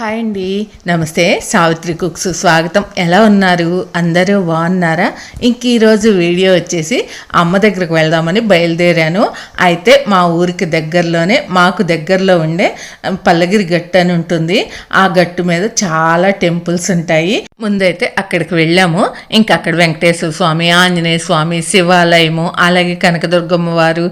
Hi అండి. నమస్తే. Savitri cooks స్వాగతం. ఎలా ఉన్నారు? అందరూ బాగున్నారా? ఇంక ఈరోజు వీడియో వచ్చేసి అమ్మ దగ్గరకు వెళ్దామని బయలుదేరాను. అయితే మా ఊరికి దగ్గరలోనే మాకు దగ్గరలో ఉండే పల్లగిరి గట్టు అని ఉంటుంది. ఆ గట్టు మీద చాలా టెంపుల్స్ ఉంటాయి. ముందైతే అక్కడికి వెళ్ళాము. ఇంకా అక్కడ వెంకటేశ్వర స్వామి ఆంజనేయ స్వామి శివాలయము అలాగే కనకదుర్గమ్మ వారు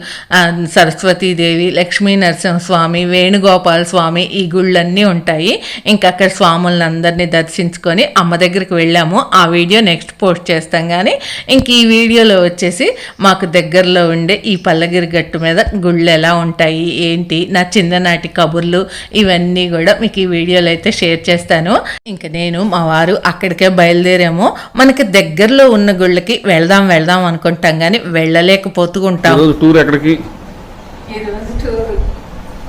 సరస్వతీదేవి లక్ష్మీ నరసింహస్వామి వేణుగోపాల స్వామి ఈ గుళ్ళన్నీ ఉంటాయి. ఇంకా అక్కడ స్వాములను అందరినీ దర్శించుకొని అమ్మ దగ్గరికి వెళ్ళాము. ఆ వీడియో నెక్స్ట్ పోస్ట్ చేస్తాం కానీ ఇంక ఈ వీడియోలో వచ్చేసి మాకు దగ్గరలో ఉండే ఈ పల్లగిరి గట్టు మీద గుళ్ళు ఎలా ఉంటాయి ఏంటి నా చిన్ననాటి కబుర్లు ఇవన్నీ కూడా మీకు ఈ వీడియోలో అయితే షేర్ చేస్తాను. ఇంకా నేను మా వారు అక్కడికే బయలుదేరాము. మనకి దగ్గరలో ఉన్న గుళ్ళకి వెళ్దాం వెళ్దాం అనుకుంటాం కానీ వెళ్ళలేకపోతూ ఉంటాం. టూర్ ఎక్కడికి? ఈరోజు టూర్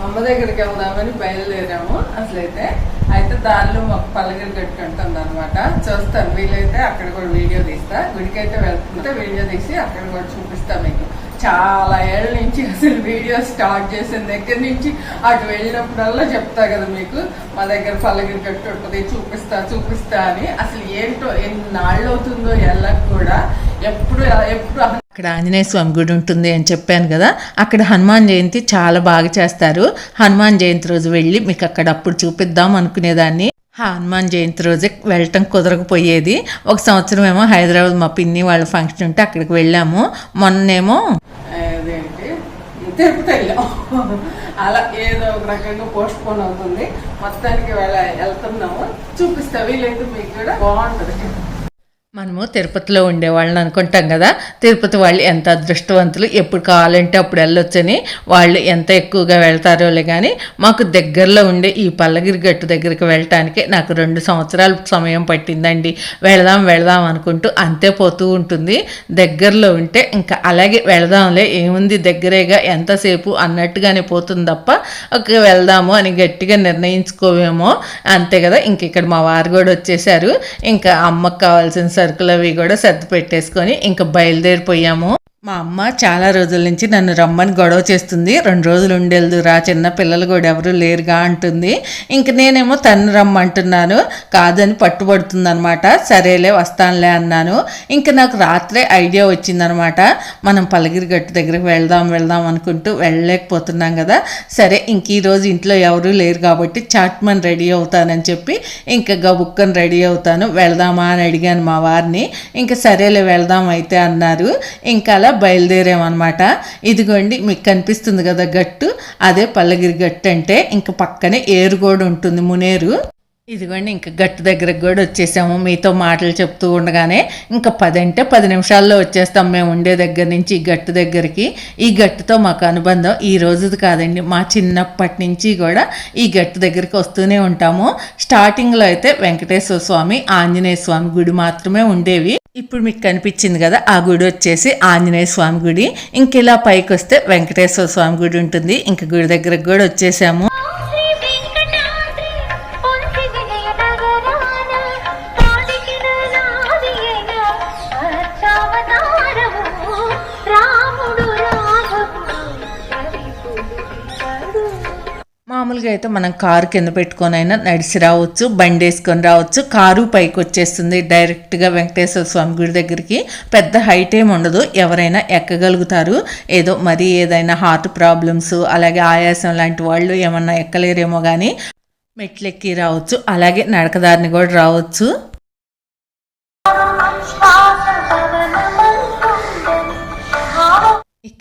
అమ్మ దగ్గరికి వెళ్దామని బయలుదేరాము. అసలైతే అయితే దానిలో మాకు పల్లగిరి కట్టుకుంటుంది అనమాట చూస్తాను వీలైతే అక్కడ కూడా వీడియో తీస్తా. గుడికైతే వెళ్తుంటే వీడియో తీసి అక్కడ కూడా చూపిస్తా మీకు. చాలా ఏళ్ళ నుంచి అసలు వీడియో స్టార్ట్ చేసిన దగ్గర నుంచి అటు వెళ్ళినప్పుడల్లా చెప్తా కదా మీకు. మా దగ్గర పల్లగిరి కట్టు ఉంటుంది చూపిస్తా చూపిస్తా అని. అసలు ఏంటో ఎన్ని నాళ్ళు అవుతుందో వెళ్ళక కూడా ఎప్పుడు ఎప్పుడు అక్కడ ఆంజనేయ స్వామి గుడి ఉంటుంది అని చెప్పాను కదా అక్కడ హనుమాన్ జయంతి చాలా బాగా చేస్తారు. హనుమాన్ జయంతి రోజు వెళ్ళి మీకు అక్కడ అప్పుడు చూపిద్దాం అనుకునేదాన్ని. హనుమాన్ జయంతి రోజే వెళ్ళటం కుదరకపోయేది. ఒక సంవత్సరం ఏమో హైదరాబాద్ మా పిన్ని వాళ్ళ ఫంక్షన్ ఉంటే అక్కడికి వెళ్ళాము. మొన్నేమో తిరుపతి వెళ్ళాం అలా ఏదో ఒక రకంగా పోస్ట్ పోన్ అవుతుంది. మొత్తానికి వెళ్ళ వెళ్తున్నాము. చూపిస్తా వీలైతే మీకు కూడా బాగుంటుంది. మనము తిరుపతిలో ఉండేవాళ్ళని అనుకుంటాం కదా. తిరుపతి వాళ్ళు ఎంత అదృష్టవంతులు ఎప్పుడు కావాలంటే అప్పుడు వెళ్ళొచ్చని వాళ్ళు ఎంత ఎక్కువగా వెళ్తారోలే కానీ మాకు దగ్గరలో ఉండే ఈ పల్లగిరి గట్టు దగ్గరికి వెళ్ళటానికి నాకు రెండు సంవత్సరాల సమయం పట్టిందండి. వెళదాం వెళదాం అనుకుంటూ అంతే పోతూ ఉంటుంది. దగ్గరలో ఉంటే ఇంకా అలాగే వెళదాంలే ఏముంది దగ్గరేగా ఎంతసేపు అన్నట్టుగానే పోతుంది తప్ప ఒక వెళ్దాము అని గట్టిగా నిర్ణయించుకోవేమో అంతే కదా. ఇంక ఇక్కడ మా వారు కూడా వచ్చేసారు. ఇంకా అమ్మకు కావాల్సిన సరుకులు అవి కూడా సర్ది పెట్టేసుకొని ఇంకా బయలుదేరిపోయాము. మా అమ్మ చాలా రోజుల నుంచి నన్ను రమ్మని గొడవ చేస్తుంది. రెండు రోజులు ఉండేది రా చిన్న పిల్లలు కూడా ఎవరు లేరుగా అంటుంది. ఇంక నేనేమో తను రమ్మంటున్నాను. కాదని పట్టుబడుతుంది అనమాట సరేలే వస్తానులే అన్నాను. ఇంకా నాకు రాత్రే ఐడియా వచ్చిందనమాట మనం పలగిరి గట్టు దగ్గరికి వెళ్దాం వెళ్దాం అనుకుంటూ వెళ్ళలేకపోతున్నాం కదా. సరే ఇంక ఈరోజు ఇంట్లో ఎవరు లేరు కాబట్టి చాట్మన్ రెడీ అవుతానని చెప్పి ఇంకా గబుక్కని రెడీ అవుతాను. వెళ్దామా అని అడిగాను మా వారిని. ఇంకా సరేలే వెళ్దాం అయితే అన్నారు. ఇంకా కూడా బయలుదేరామన్నమాట. ఇదిగోండి మీకు కనిపిస్తుంది కదా గట్టు. అదే పల్లగిరి గట్టు అంటే ఇంకా పక్కనే ఏరుగోడు ఉంటుంది మునేరు. ఇదిగోండి ఇంకా గట్టు దగ్గరకు కూడా వచ్చేసాము. మీతో మాటలు చెప్తూ ఉండగానే ఇంకా పది అంటే పది నిమిషాల్లో వచ్చేస్తాం మేము ఉండే దగ్గర నుంచి ఈ గట్టు దగ్గరికి. ఈ గట్టుతో మాకు అనుబంధం ఈ రోజుది కాదండి. మా చిన్నప్పటి నుంచి కూడా ఈ గట్టు దగ్గరికి వస్తూనే ఉంటాము. స్టార్టింగ్లో అయితే వెంకటేశ్వర స్వామి ఆంజనేయ స్వామి గుడి మాత్రమే ఉండేవి. ఇప్పుడు మీకు కనిపించింది కదా ఆ గుడి వచ్చేసి ఆంజనేయ స్వామి గుడి. ఇంకెలా పైకి వస్తే వెంకటేశ్వర స్వామి గుడి ఉంటుంది. ఇంక గుడి దగ్గరకు కూడా వచ్చేసాము. మామూలుగా అయితే మనం కారు కింద పెట్టుకొని అయినా నడిచి రావచ్చు బండి వేసుకొని రావచ్చు. కారు పైకి వచ్చేస్తుంది డైరెక్ట్గా వెంకటేశ్వర స్వామి గుడి దగ్గరికి. పెద్ద హైట్ ఏమి ఉండదు. ఎవరైనా ఎక్కగలుగుతారు. ఏదో మరి ఏదైనా హార్ట్ ప్రాబ్లమ్స్ అలాగే ఆయాసం లాంటి వాళ్ళు ఏమన్నా ఎక్కలేరేమో కానీ మెట్లెక్కి రావచ్చు. అలాగే నడకదారిని కూడా రావచ్చు.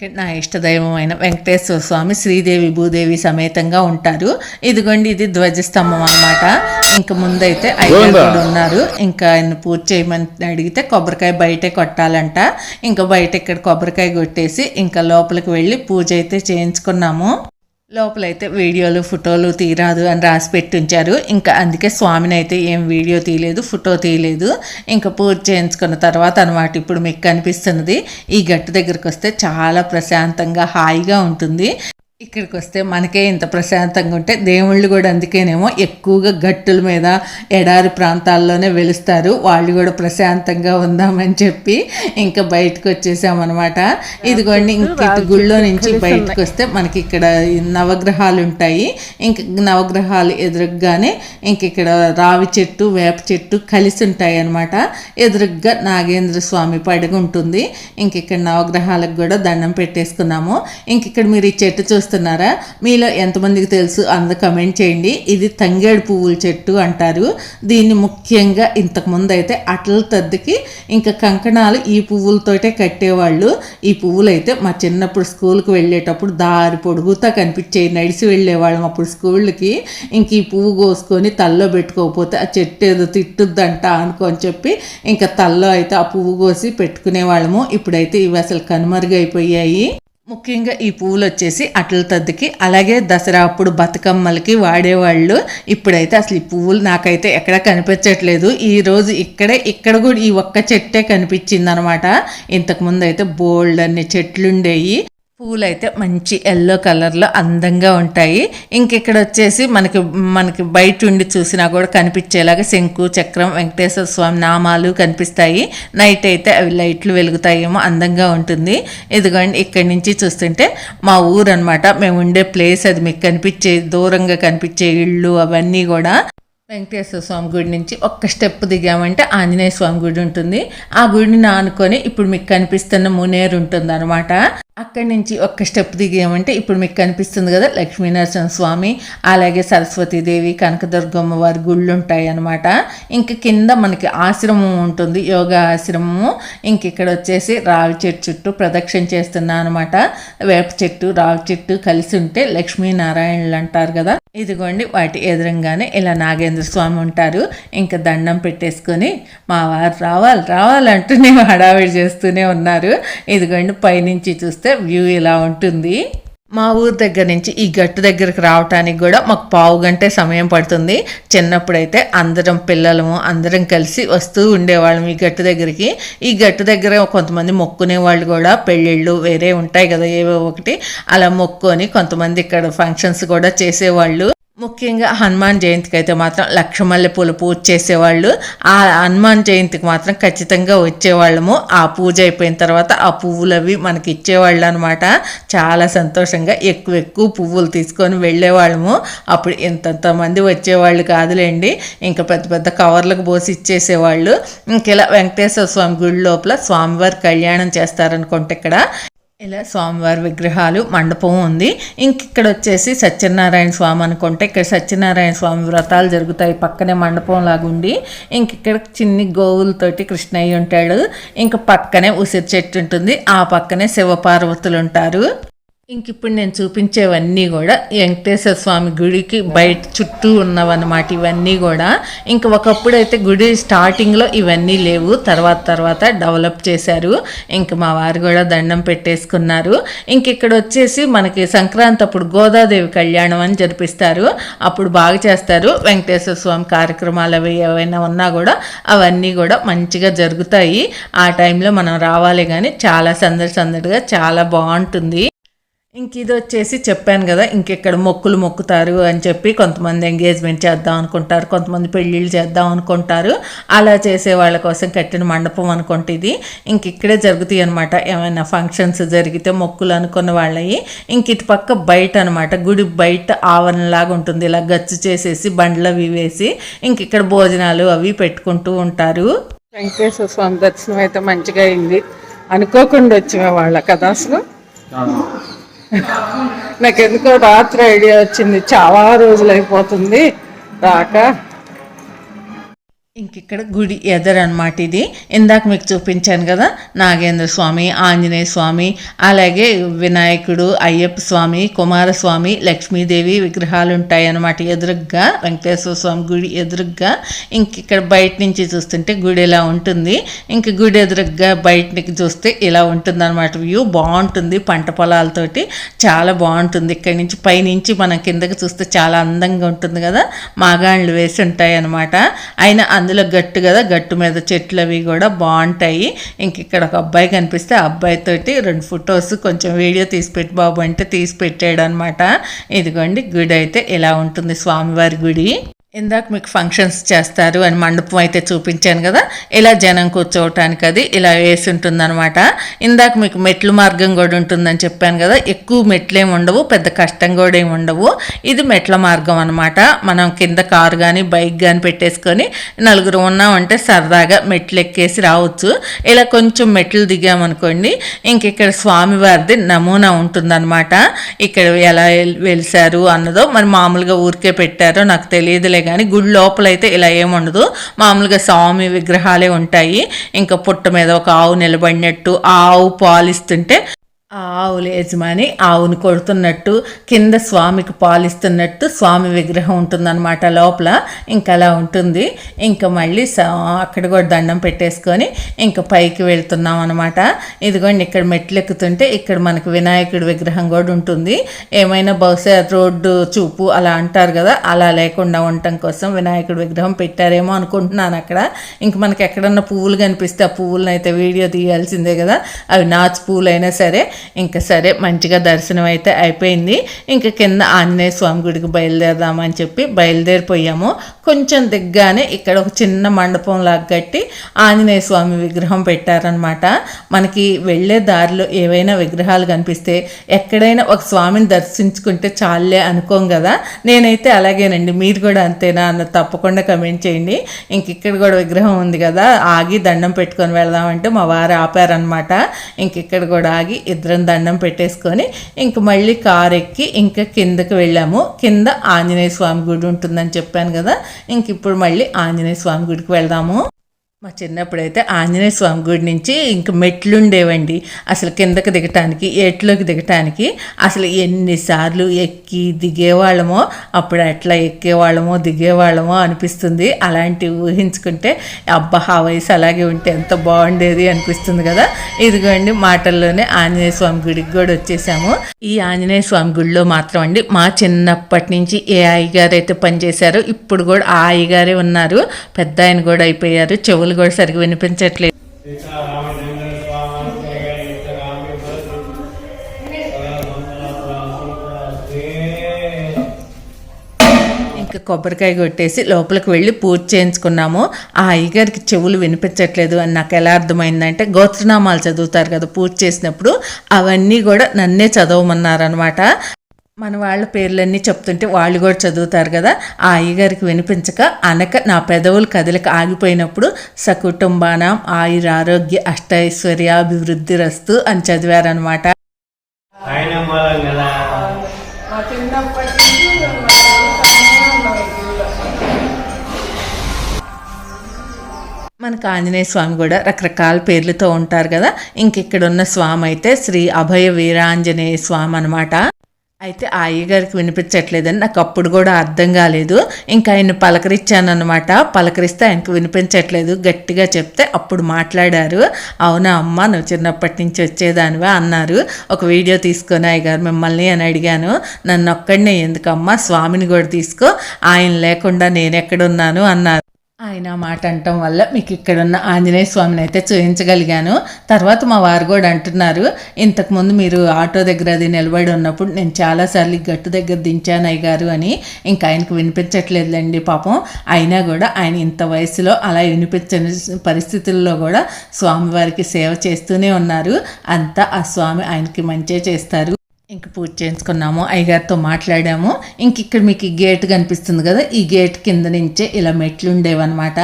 నా ఇష్టదైవమైన వెంకటేశ్వర స్వామి శ్రీదేవి భూదేవి సమేతంగా ఉంటారు. ఇదిగోండి ఇది ధ్వజస్తంభం అన్నమాట. ఇంకా ముందైతే అయ్యగారు కూడా ఉన్నారు. ఇంకా ఆయన పూజ చేయమని అడిగితే కొబ్బరికాయ బయటే కొట్టాలంట. ఇంకా బయట ఇక్కడ కొబ్బరికాయ కొట్టేసి ఇంకా లోపలికి వెళ్ళి పూజ అయితే చేయించుకున్నాము. లోపలైతే వీడియోలు ఫోటోలు తీరాదు అని రాసి పెట్టి ఉంచారు ఇంకా అందుకే స్వామిని అయితే ఏం వీడియో తీయలేదు ఫోటో తీయలేదు. ఇంకా పూజ చేయించుకున్న తర్వాత అనమాట ఇప్పుడు మీకు కనిపిస్తున్నది. ఈ గట్టు దగ్గరికి వస్తే చాలా ప్రశాంతంగా హాయిగా ఉంటుంది. ఇక్కడికి వస్తే మనకే ఇంత ప్రశాంతంగా ఉంటే దేవుళ్ళు కూడా అందుకేనేమో ఎక్కువగా గట్టుల మీద ఎడారి ప్రాంతాల్లోనే వెలుస్తారు. వాళ్ళు కూడా ప్రశాంతంగా ఉందామని చెప్పి ఇంకా బయటకు వచ్చేసామన్నమాట ఇదిగోండి ఇంక గుళ్ళో నుంచి బయటకు వస్తే మనకి ఇక్కడ నవగ్రహాలు ఉంటాయి. ఇంక నవగ్రహాలు ఎదురుగానే ఇంక ఇక్కడ రావి చెట్టు వేప చెట్టు కలిసి ఉంటాయి అన్నమాట ఎదురుగ్గా నాగేంద్ర స్వామి పడగ ఉంటుంది ఇంక ఇక్కడ నవగ్రహాలకు కూడా దండం పెట్టేసుకున్నాము. ఇంక ఇక్కడ మీరు ఈ చెట్టు చేస్తున్నారా? మీలో ఎంతమందికి తెలుసు? అందు కమెంట్ చేయండి. ఇది తంగేడు పువ్వుల చెట్టు అంటారు. దీన్ని ముఖ్యంగా ఇంతకుముందు అయితే అట్ల తద్దికి ఇంకా కంకణాలు ఈ పువ్వులతోటే కట్టేవాళ్ళు. ఈ పువ్వులు అయితే మా చిన్నప్పుడు స్కూల్కి వెళ్ళేటప్పుడు దారి పొడుగుతా కనిపించేవి నడిచి వెళ్ళేవాళ్ళం అప్పుడు స్కూల్కి ఇంక ఈ పువ్వు కోసుకొని తల్లో పెట్టుకోకపోతే ఆ చెట్టు ఏదో తిట్టుద్దంట అనుకొని చెప్పి ఇంకా తల్లో అయితే ఆ పువ్వు కోసి పెట్టుకునేవాళ్ళము. ఇప్పుడైతే ఇవి అసలు కనుమరుగైపోయాయి. ముఖ్యంగా ఈ పువ్వులు వచ్చేసి అట్ల తద్దికి అలాగే దసరా అప్పుడు బతుకమ్మలకి వాడేవాళ్ళు. ఇప్పుడైతే అసలు ఈ పువ్వులు నాకైతే ఎక్కడ కనిపించట్లేదు. ఈ రోజు ఇక్కడే ఇక్కడ కూడా ఈ ఒక్క చెట్టే కనిపించింది అనమాట ఇంతకుముందు అయితే బోల్డ్ అన్ని చెట్లుండేవి పూలు అయితే మంచి ఎల్లో కలర్లో అందంగా ఉంటాయి. ఇంక ఇక్కడ వచ్చేసి మనకి మనకి బయట ఉండి చూసినా కూడా కనిపించేలాగా శంకు చక్రం వెంకటేశ్వర స్వామి నామాలు కనిపిస్తాయి. నైట్ అయితే అవి లైట్లు వెలుగుతాయేమో అందంగా ఉంటుంది. ఇదిగోండి ఇక్కడి నుంచి చూస్తుంటే మా ఊరు అనమాట మేము ఉండే ప్లేస్ అది మీకు కనిపించే దూరంగా కనిపించే ఇళ్ళు అవన్నీ కూడా. వెంకటేశ్వర స్వామి గుడి నుంచి ఒక్క స్టెప్ దిగామంటే ఆంజనేయ స్వామి గుడి ఉంటుంది. ఆ గుడిని ఆనుకొని ఇప్పుడు మీకు కనిపిస్తున్న మునేరు ఉంటుంది అనమాట అక్కడి నుంచి ఒక్క స్టెప్ దిగామంటే ఇప్పుడు మీకు కనిపిస్తుంది కదా లక్ష్మీనరసింహ స్వామి అలాగే సరస్వతీదేవి కనకదుర్గమ్మ వారి గుళ్ళు ఉంటాయి అనమాట ఇంక కింద మనకి ఆశ్రమం ఉంటుంది యోగా ఆశ్రమము. ఇంక ఇక్కడ వచ్చేసి రావి చెట్టు చుట్టూ ప్రదక్షిణ చేస్తున్నా అనమాట వేప చెట్టు రావి చెట్టు కలిసి ఉంటే లక్ష్మీనారాయణులు అంటారు కదా. ఇదిగోండి వాటి ఎదురంగానే ఇలా నాగేంద్ర స్వామి ఉంటారు. ఇంకా దండం పెట్టేసుకొని మా వారు రావాలి రావాలంటూనే హడావిడి చేస్తూనే ఉన్నారు. ఇదిగోండి పైనుంచి చూస్తే వ్యూ ఇలా ఉంటుంది. మా ఊరు దగ్గర నుంచి ఈ గట్టు దగ్గరికి రావటానికి కూడా మాకు పావు గంటే సమయం పడుతుంది. చిన్నప్పుడైతే అందరం పిల్లలము అందరం కలిసి వస్తూ ఉండేవాళ్ళం ఈ గట్టు దగ్గరికి. ఈ గట్టు దగ్గర కొంతమంది మొక్కునే వాళ్ళు కూడా పెళ్ళిళ్ళు వేరే ఉంటాయి కదా ఏవో ఒకటి. అలా మొక్కుని కొంతమంది ఇక్కడ ఫంక్షన్స్ కూడా చేసేవాళ్ళు. ముఖ్యంగా హనుమాన్ జయంతికి అయితే మాత్రం లక్షమల్లె పూల పూజ చేసేవాళ్ళు. ఆ హనుమాన్ జయంతికి మాత్రం ఖచ్చితంగా వచ్చేవాళ్ళము. ఆ పూజ అయిపోయిన తర్వాత ఆ పువ్వులు అవి మనకి ఇచ్చేవాళ్ళు అనమాట చాలా సంతోషంగా ఎక్కువ ఎక్కువ పువ్వులు తీసుకొని వెళ్ళేవాళ్ళము. అప్పుడు ఇంతంత మంది వచ్చేవాళ్ళు కాదులేండి. ఇంకా పెద్ద పెద్ద కవర్లకు పోసి ఇచ్చేసేవాళ్ళు. ఇంకెలా వెంకటేశ్వర స్వామి గుడి లోపల స్వామివారి కళ్యాణం చేస్తారనుకుంటే ఇక్కడ ఇలా స్వామివారి విగ్రహాలు మండపం ఉంది. ఇంక ఇక్కడ వచ్చేసి సత్యనారాయణ స్వామి అనుకుంటే ఇక్కడ సత్యనారాయణ స్వామి వ్రతాలు జరుగుతాయి. పక్కనే మండపం లాగుండి ఇంక ఇక్కడ చిన్ని గోవులతోటి కృష్ణయ్య ఉంటాడు. ఇంక పక్కనే ఉసిరి చెట్టు ఉంటుంది. ఆ పక్కనే శివపార్వతులు ఉంటారు. ఇంక ఇప్పుడు నేను చూపించేవన్నీ కూడా వెంకటేశ్వర స్వామి గుడికి బయట చుట్టూ ఉన్నవన్నమాట. ఇవన్నీ కూడా ఇంక ఒకప్పుడు అయితే గుడి స్టార్టింగ్లో ఇవన్నీ లేవు. తర్వాత తర్వాత డెవలప్ చేశారు. ఇంక మా వారు కూడా దండం పెట్టేసుకున్నారు. ఇంక ఇక్కడ వచ్చేసి మనకి సంక్రాంతి అప్పుడు గోదాదేవి కళ్యాణం అని జరిపిస్తారు. అప్పుడు బాగా చేస్తారు. వెంకటేశ్వర స్వామి కార్యక్రమాలు అవి ఏవైనా ఉన్నా కూడా అవన్నీ కూడా మంచిగా జరుగుతాయి. ఆ టైంలో మనం రావాలి కానీ చాలా సందడి సందడిగా చాలా బాగుంటుంది. ఇంక ఇది వచ్చేసి చెప్పాను కదా ఇంకెక్కడ మొక్కులు మొక్కుతారు అని చెప్పి కొంతమంది ఎంగేజ్మెంట్ చేద్దాం అనుకుంటారు కొంతమంది పెళ్ళిళ్ళు చేద్దాం అనుకుంటారు. అలా చేసే వాళ్ళ కోసం కట్టిన మండపం అనుకుంటే ఇది. ఇంక ఇక్కడే జరుగుతాయి అనమాట ఏమైనా ఫంక్షన్స్ జరిగితే మొక్కులు అనుకున్న వాళ్ళవి ఇంక ఇటు పక్క బయట అనమాట గుడి బయట ఆవరణలాగా ఉంటుంది. ఇలా గచ్చు చేసేసి బండ్లు అవి వేసి ఇంక ఇక్కడ భోజనాలు అవి పెట్టుకుంటూ ఉంటారు. వెంకటేశ్వర స్వామి దర్శనం అయితే మంచిగా అయింది. అనుకోకుండా వచ్చిన వాళ్ళ కదా అసలు. నాకు ఎందుకో రాత్రి ఐడియా వచ్చింది. చాలా రోజులు అయిపోతుంది రాక. ఇంక ఇక్కడ గుడి అనమాట ఇది. ఇందాక మీకు చూపించాను కదా నాగేంద్ర స్వామి ఆంజనేయ స్వామి అలాగే వినాయకుడు అయ్యప్ప స్వామి కుమారస్వామి లక్ష్మీదేవి విగ్రహాలు ఉంటాయి అనమాట ఎదురుగ్గా. వెంకటేశ్వర స్వామి గుడి ఎదురుగ్గా. ఇంక ఇక్కడ బయట నుంచి చూస్తుంటే గుడి ఇలా ఉంటుంది. ఇంక గుడి ఎదురుగ్గా బయటకి చూస్తే ఇలా ఉంటుంది అనమాట వ్యూ. బాగుంటుంది పంట పొలాలతోటి. చాలా బాగుంటుంది. ఇక్కడ నుంచి పైనుంచి మనం కిందకి చూస్తే చాలా అందంగా ఉంటుంది కదా. మాగాళ్ళు వేసి ఉంటాయి అనమాట అయినా అందులో గట్టు కదా గట్టు మీద చెట్లు అవి కూడా బాగుంటాయి. ఇంక ఇక్కడ ఒక అబ్బాయి కనిపిస్తే ఆ అబ్బాయి తోటి రెండు ఫొటోస్ కొంచెం వీడియో తీసి పెట్టి బాబు అంటే తీసి పెట్టాడు అనమాట ఇదిగోండి గుడి అయితే ఇలా ఉంటుంది స్వామివారి గుడి? ఇందాక మీకు ఫంక్షన్స్ చేస్తారు అని మండపం అయితే చూపించాను కదా ఇలా జనం కూర్చోవటానికి అది ఇలా వేసి ఉంటుందన్నమాట. ఇందాక మీకు మెట్లు మార్గం కూడా ఉంటుందని చెప్పాను కదా ఎక్కువ మెట్లు ఏమి ఉండవు పెద్ద కష్టం కూడా ఏమి ఉండవు. ఇది మెట్ల మార్గం అనమాట మనం కింద కారు కానీ బైక్ కానీ పెట్టేసుకొని నలుగురు ఉన్నామంటే సరదాగా మెట్లు ఎక్కేసి రావచ్చు. ఇలా కొంచెం మెట్లు దిగామనుకోండి ఇంక ఇక్కడ స్వామివారిది నమూనా ఉంటుందన్నమాట. ఇక్కడ ఎలా వెలిసారు అన్నదో మరి మామూలుగా ఊరికే పెట్టారో నాకు తెలియదులే. కానీ గుడి లోపలైతే ఇలా ఏముండదు మామూలుగా స్వామి విగ్రహాలే ఉంటాయి. ఇంకా పుట్ట మీద ఒక ఆవు నిలబడినట్టు ఆ ఆవు పాలిస్తుంటే ఆ ఆవుల యజమాని ఆవుని కొడుతున్నట్టు కింద స్వామికి పాలిస్తున్నట్టు స్వామి విగ్రహం ఉంటుందన్నమాట లోపల. ఇంకా అలా ఉంటుంది. ఇంకా మళ్ళీ స- అక్కడ కూడా దండం పెట్టేసుకొని ఇంకా పైకి వెళ్తున్నాం అనమాట ఇదిగోండి ఇక్కడ మెట్లు ఎక్కుతుంటే ఇక్కడ మనకు వినాయకుడి విగ్రహం కూడా ఉంటుంది. ఏమైనా బహుశా రోడ్డు చూపు అలా అంటారు కదా అలా లేకుండా ఉండటం కోసం వినాయకుడి విగ్రహం పెట్టారేమో అనుకుంటున్నాను అక్కడ. ఇంక మనకి ఎక్కడన్నా పువ్వులు కనిపిస్తే ఆ పువ్వులను అయితే వీడియో తీయాల్సిందే కదా. అవి నాచు పువ్వులైనా సరే ఇంకా సరే మంచిగా దర్శనం అయితే అయిపోయింది. ఇంకా కింద ఆంజనేయ స్వామి గుడికి బయలుదేరదామని చెప్పి బయలుదేరిపోయాము. కొంచెం దిగ్గానే ఇక్కడ ఒక చిన్న మండపం లాగా కట్టి ఆంజనేయ స్వామి విగ్రహం పెట్టారనమాట మనకి వెళ్ళే దారిలో ఏవైనా విగ్రహాలు కనిపిస్తే ఎక్కడైనా ఒక స్వామిని దర్శించుకుంటే చాలే అనుకోం కదా. నేనైతే అలాగేనండి. మీరు కూడా అంతేనా? అన్న తప్పకుండా కమెంట్ చేయండి. ఇంక ఇక్కడ కూడా విగ్రహం ఉంది కదా. ఆగి దండం పెట్టుకొని వెళ్దామంటే మా వారు ఆపారనమాట ఇంక ఇక్కడ కూడా ఆగి ఇద్దరు దండం పెట్టేసుకొని ఇంక మళ్ళీ కారు ఎక్కి ఇంకా కిందకి వెళ్ళాము. కింద ఆంజనేయ స్వామి గుడి ఉంటుందని చెప్పాను కదా. ఇంక ఇప్పుడు మళ్ళీ ఆంజనేయ స్వామి గుడికి వెళ్దాము. మా చిన్నప్పుడైతే ఆంజనేయ స్వామి గుడి నుంచి ఇంక మెట్లు ఉండేవండి అసలు కిందకి దిగటానికి ఏట్లోకి దిగటానికి అసలు ఎన్నిసార్లు ఎక్కి దిగేవాళ్ళమో అప్పుడు ఎట్లా ఎక్కేవాళ్ళమో దిగేవాళ్ళమో అనిపిస్తుంది. అలాంటివి ఊహించుకుంటే అబ్బా ఆ వయసు అలాగే ఉంటే ఎంత బాగుండేది అనిపిస్తుంది కదా. ఇదిగోండి మాటల్లోనే ఆంజనేయ స్వామి గుడికి కూడా వచ్చేసాము. ఈ ఆంజనేయ స్వామి గుడిలో మాత్రం అండి మా చిన్నప్పటి నుంచి ఏ అయ్యగారు అయితే పనిచేశారో ఇప్పుడు కూడా ఆ అయ్యగారే ఉన్నారు. పెద్ద ఆయన కూడా అయిపోయారు. చెవులు కూడా సరిగ్గా వినిపించట్లేదు. ఇంకా కొబ్బరికాయ కొట్టేసి లోపలికి వెళ్ళి పూజ చేయించుకున్నాము. ఆ అయ్యగారికి చెవులు వినిపించట్లేదు అని నాకు ఎలా అర్థమైందంటే గోత్రనామాలు చదువుతారు కదా పూజ చేసినప్పుడు అవన్నీ కూడా నన్నే చదవమన్నారనమాట మన వాళ్ళ పేర్లన్నీ చెప్తుంటే వాళ్ళు కూడా చదువుతారు కదా. ఆ అయ్యగారికి వినిపించక అనక నా పెదవులు కదలిక ఆగిపోయినప్పుడు సకుటుంబానం ఆయుర ఆరోగ్య అష్టైశ్వర్యాభివృద్ధి రస్తు అని చదివారనమాట మనకు ఆంజనేయ స్వామి కూడా రకరకాల పేర్లతో ఉంటారు కదా. ఇంక ఇక్కడ ఉన్న స్వామి అయితే శ్రీ అభయ వీరాంజనేయ స్వామి అనమాట అయితే ఆయ్య అయ్యగారికి వినిపించట్లేదని నాకు అప్పుడు కూడా అర్థం కాలేదు. ఇంకా ఆయన పలకరించానమాట పలకరిస్తే ఆయనకు వినిపించట్లేదు. గట్టిగా చెప్తే అప్పుడు మాట్లాడారు. అవునా అమ్మ నువ్వు చిన్నప్పటి నుంచి వచ్చేదానివా అన్నారు. ఒక వీడియో తీసుకొని అయ్యగారు మిమ్మల్ని అని అడిగాను. నన్ను ఒక్కడినే ఎందుకమ్మా స్వామిని కూడా తీసుకో. ఆయన లేకుండా నేను ఎక్కడున్నాను అన్నారు. ఆయన మాట అంటం వల్ల మీకు ఇక్కడున్న ఆంజనేయ స్వామిని అయితే చూపించగలిగాను తర్వాత మా వారు కూడా అంటున్నారు ఇంతకుముందు మీరు ఆటో దగ్గర అది నిలబడి ఉన్నప్పుడు నేను చాలాసార్లు గట్టు దగ్గర దించాను అయ్య గారు అని ఇంకా ఆయనకు వినిపించట్లేదులేండి పాపం. అయినా కూడా ఆయన ఇంత వయసులో అలా వినిపించని పరిస్థితుల్లో కూడా స్వామివారికి సేవ చేస్తూనే ఉన్నారు. అంతా ఆ స్వామి ఆయనకి మంచే చేస్తారు. ఇంక పూజ చేయించుకున్నాము. అయ్యగారితో మాట్లాడాము. ఇంక ఇక్కడ మీకు ఈ గేట్ కనిపిస్తుంది కదా ఈ గేట్ కింద నుంచే ఇలా మెట్లు ఉండేవన్నమాట.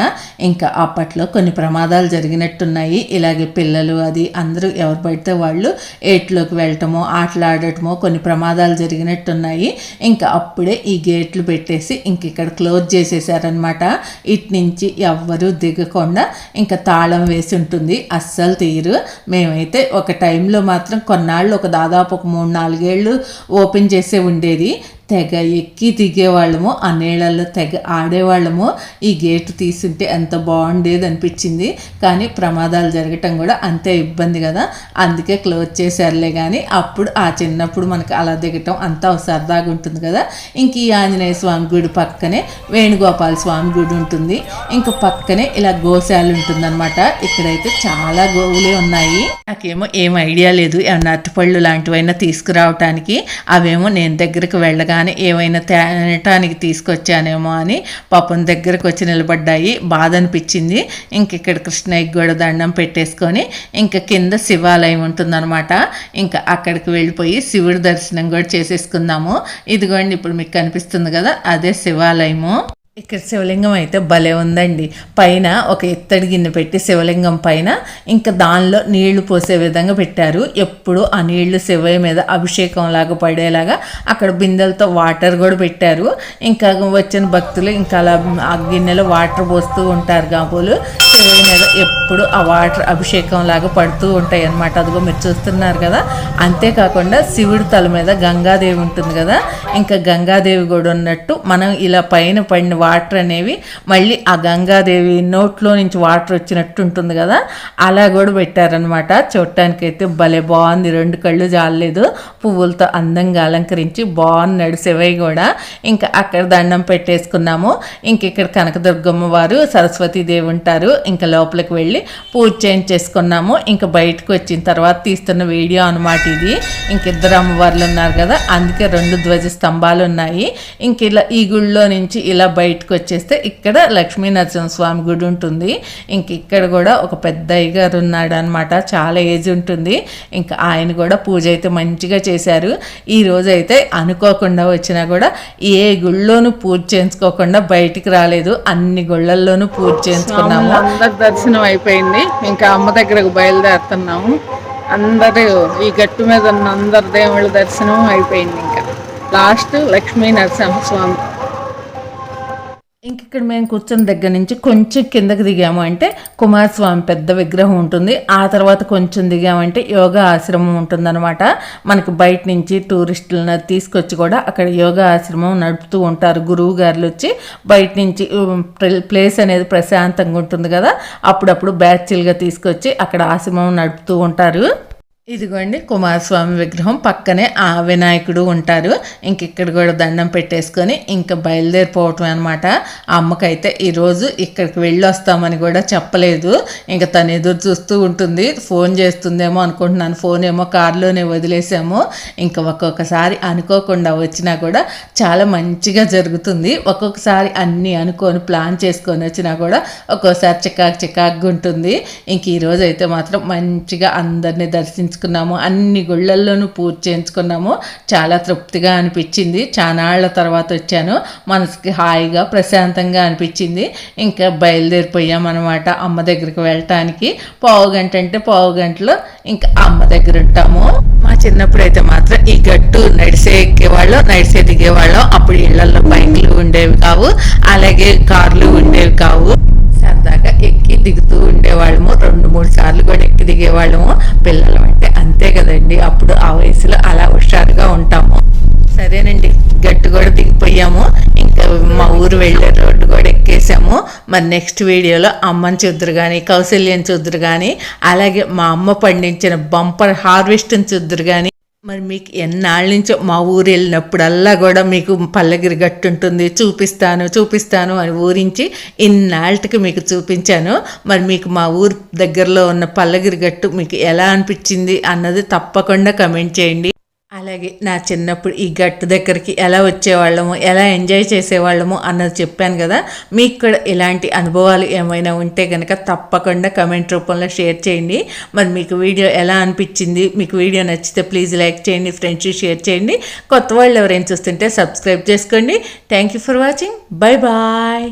ఇంకా అప్పట్లో కొన్ని ప్రమాదాలు జరిగినట్టున్నాయి. ఇలాగే పిల్లలు అది అందరూ ఎవరు పడితే వాళ్ళు ఏట్లోకి వెళ్ళటమో ఆటలాడటమో కొన్ని ప్రమాదాలు జరిగినట్టున్నాయి. ఇంకా అప్పుడే ఈ గేట్లు పెట్టేసి ఇంక ఇక్కడ క్లోజ్ చేసేసారనమాట ఇటు నుంచి ఎవ్వరూ దిగకుండా ఇంకా తాళం వేసి ఉంటుంది. అస్సలు తీరు మేమైతే ఒక టైంలో మాత్రం కొన్నాళ్ళు ఒక దాదాపు ఒక మూడు నాలుగు నాలుగేళ్ళు ఓపెన్ చేసే ఉండేది. తెగ ఎక్కి దిగేవాళ్ళము ఆ నీళ్ళల్లో తెగ ఆడేవాళ్ళము. ఈ గేటు తీసుంటే ఎంత బాగుండేది అనిపించింది. కానీ ప్రమాదాలు జరగటం కూడా అంతే ఇబ్బంది కదా. అందుకే క్లోజ్ చేశారులే కానీ అప్పుడు ఆ చిన్నప్పుడు మనకి అలా దిగటం అంతా సరదాగా ఉంటుంది కదా. ఇంక ఈ ఆంజనేయ స్వామి గుడి పక్కనే వేణుగోపాల స్వామి గుడి ఉంటుంది. ఇంక పక్కనే ఇలా గోశాలు ఉంటుందన్నమాట. ఇక్కడైతే చాలా గోవులే ఉన్నాయి. నాకేమో ఏం ఐడియా లేదు. ఏమన్నా అరటిపళ్ళు లాంటివైనా తీసుకురావటానికి. అవేమో నేను దగ్గరకు కానీ ఏమైనా తినటానికి తీసుకొచ్చానేమో అని పాపం దగ్గరకు వచ్చి నిలబడ్డాయి. బాధ అనిపించింది ఇంక ఇక్కడ కృష్ణయ్యకి కూడా దండం పెట్టేసుకొని ఇంకా కింద శివాలయం ఉంటుందన్నమాట. ఇంకా అక్కడికి వెళ్ళిపోయి శివుడి దర్శనం కూడా చేసేసుకుందాము. ఇదిగోండి ఇప్పుడు మీకు కనిపిస్తుంది కదా అదే శివాలయము. ఇక్కడ శివలింగం అయితే భలే ఉందండి. పైన ఒక ఇత్తడి గిన్నె పెట్టి శివలింగం పైన ఇంకా దానిలో నీళ్ళు పోసే విధంగా పెట్టారు. ఎప్పుడు ఆ నీళ్ళు శివయ్య మీద అభిషేకం లాగా పడేలాగా అక్కడ బిందెలతో వాటర్ కూడా పెట్టారు. ఇంకా వచ్చిన భక్తులు ఇంకా అలా ఆ గిన్నెలో వాటర్ పోస్తూ ఉంటారు కాబోలు. శివయ్య మీద ఎప్పుడు ఆ వాటర్ అభిషేకం లాగా పడుతూ ఉంటాయి అన్నమాట. అదిగో మీరు చూస్తున్నారు కదా. అంతేకాకుండా శివుడి తల మీద గంగాదేవి ఉంటుంది కదా. ఇంకా గంగాదేవి కూడా ఉన్నట్టు మనం ఇలా పైన పడిన వాటర్ అనేవి మళ్ళీ ఆ గంగాదేవి నోట్లో నుంచి వాటర్ వచ్చినట్టు ఉంటుంది కదా అలా కూడా పెట్టారనమాట చూడటానికైతే భలే బాగుంది. రెండు కళ్ళు జాలలేదు. పువ్వులతో అందంగా అలంకరించి బాగున్నాడు శివయ్య కూడా. ఇంకా అక్కడ దండం పెట్టేసుకున్నాము. ఇంక ఇక్కడ కనకదుర్గమ్మ వారు సరస్వతీదేవి ఉంటారు. ఇంకా లోపలికి వెళ్ళి పూజ చేయించేసుకున్నాము. ఇంకా బయటకు వచ్చిన తర్వాత తీస్తున్న వీడియో అనమాట ఇది. ఇంక ఇద్దరు అమ్మవార్లు ఉన్నారు కదా అందుకే రెండు ధ్వజ స్తంభాలు ఉన్నాయి. ఇంక ఇలా ఈ గుళ్ళో నుంచి ఇలా బయట బయటకు వచ్చేస్తే ఇక్కడ లక్ష్మీ నరసింహస్వామి గుడి ఉంటుంది. ఇంక ఇక్కడ కూడా ఒక పెద్ద అయ్యగారు ఉన్నాడు అనమాట చాలా ఏజ్ ఉంటుంది. ఇంకా ఆయన కూడా పూజ అయితే మంచిగా చేశారు. ఈ అయితే అనుకోకుండా వచ్చినా కూడా ఏ గుళ్ళోనూ పూజ చేయించుకోకుండా బయటికి రాలేదు. అన్ని గుళ్ళల్లోనూ పూజ చేయించుకున్నాము. అందరి దర్శనం అయిపోయింది. ఇంకా అమ్మ దగ్గరకు బయలుదేరుతున్నాము. అందరూ ఈ గట్టు మీద ఉన్న అందరి దేవుళ్ళ దర్శనం అయిపోయింది ఇంకా. లాస్ట్ లక్ష్మీ నరసింహస్వామి ఇంక ఇక్కడ మేము కూర్చున్న దగ్గర నుంచి కొంచెం కిందకి దిగాము అంటే కుమారస్వామి పెద్ద విగ్రహం ఉంటుంది. ఆ తర్వాత కొంచెం దిగామంటే యోగా ఆశ్రమం ఉంటుందన్నమాట. మనకి బయట నుంచి టూరిస్టులను తీసుకొచ్చి కూడా అక్కడ యోగా ఆశ్రమం నడుపుతూ ఉంటారు. గురువు గారులు వచ్చి బయట నుంచి ప్ర- ప్లేస్ అనేది ప్రశాంతంగా ఉంటుంది కదా. అప్పుడప్పుడు బ్యాచ్లుగా తీసుకొచ్చి అక్కడ ఆశ్రమం నడుపుతూ ఉంటారు. ఇదిగోండి కుమారస్వామి విగ్రహం పక్కనే ఆ వినాయకుడు ఉంటారు. ఇంకిక్కడ కూడా దండం పెట్టేసుకొని ఇంకా బయలుదేరిపోవటం అనమాట అమ్మకైతే ఈరోజు ఇక్కడికి వెళ్ళి వస్తామని కూడా చెప్పలేదు. ఇంకా తను ఎదురు చూస్తూ ఉంటుంది. ఫోన్ చేస్తుందేమో అనుకుంటున్నాను. ఫోన్ ఏమో కారులోనే వదిలేసాము. ఇంకా ఒక్కొక్కసారి అనుకోకుండా వచ్చినా కూడా చాలా మంచిగా జరుగుతుంది. ఒక్కొక్కసారి అన్నీ అనుకొని ప్లాన్ చేసుకొని వచ్చినా కూడా ఒక్కోసారి చికాకు చికాకుగా ఉంటుంది. ఇంక ఈరోజు అయితే మాత్రం మంచిగా అందరినీ చేయించుకున్నాము. అన్ని గుళ్ళల్లోనూ పూజ చేయించుకున్నాము. చాలా తృప్తిగా అనిపించింది. చానాళ్ళ తర్వాత వచ్చాను. మనసుకి హాయిగా ప్రశాంతంగా అనిపించింది. ఇంకా బయలుదేరిపోయామన్నమాట అమ్మ దగ్గరికి వెళ్ళటానికి. పావు గంట అంటే పావు గంటలో ఇంకా అమ్మ దగ్గర ఉంటాము. మా చిన్నప్పుడు అయితే మాత్రం ఈ గట్టు నడిసే ఎక్కేవాళ్ళం నడిసే దిగేవాళ్ళం. అప్పుడు ఇళ్ళలో బైక్లు ఉండేవి కావు. అలాగే కార్లు ఉండేవి కావు. సరదాగా ఎక్కి దిగుతూ ఉండేవాళ్ళము. రెండు మూడు సార్లు కూడా ఎక్కి దిగేవాళ్ళము. పిల్లలు అంటే అంతే కదండి. అప్పుడు ఆ వయసులో అలా హుషారుగా ఉంటాము. సరేనండి. గట్టు కూడా దిగిపోయాము. ఇంకా మా ఊరు వెళ్ళే రోడ్డు కూడా ఎక్కేసాము. మరి నెక్స్ట్ వీడియోలో అమ్మని చూద్దరు కానీ కౌశల్యం చూద్దరు కానీ అలాగే మా అమ్మ పండించిన బంపర్ హార్వెస్ట్ని చూద్దరు కానీ మరి మీకు ఎన్నాళ్ళ నుంచో మా ఊరు వెళ్ళినప్పుడల్లా కూడా మీకు పల్లగిరి గట్టు ఉంటుంది. చూపిస్తాను చూపిస్తాను అని ఊరించి ఇన్నాళ్ళకి మీకు చూపించాను. మరి మీకు మా ఊరు దగ్గరలో ఉన్న పల్లగిరి గట్టు మీకు ఎలా అనిపించింది అన్నది తప్పకుండా కమెంట్ చేయండి. అలాగే నా చిన్నప్పుడు ఈ గట్టు దగ్గరికి ఎలా వచ్చేవాళ్ళము ఎలా ఎంజాయ్ చేసేవాళ్ళము అన్నది చెప్పాను కదా. మీకు కూడా ఇలాంటి అనుభవాలు ఏమైనా ఉంటే కనుక తప్పకుండా కమెంట్ రూపంలో షేర్ చేయండి. మరి మీకు వీడియో ఎలా అనిపించింది మీకు వీడియో నచ్చితే ప్లీజ్ లైక్ చేయండి ఫ్రెండ్స్ షేర్ చేయండి. కొత్త వాళ్ళు ఎవరైనా చూస్తుంటే సబ్స్క్రైబ్ చేసుకోండి. Thank you for watching bye bye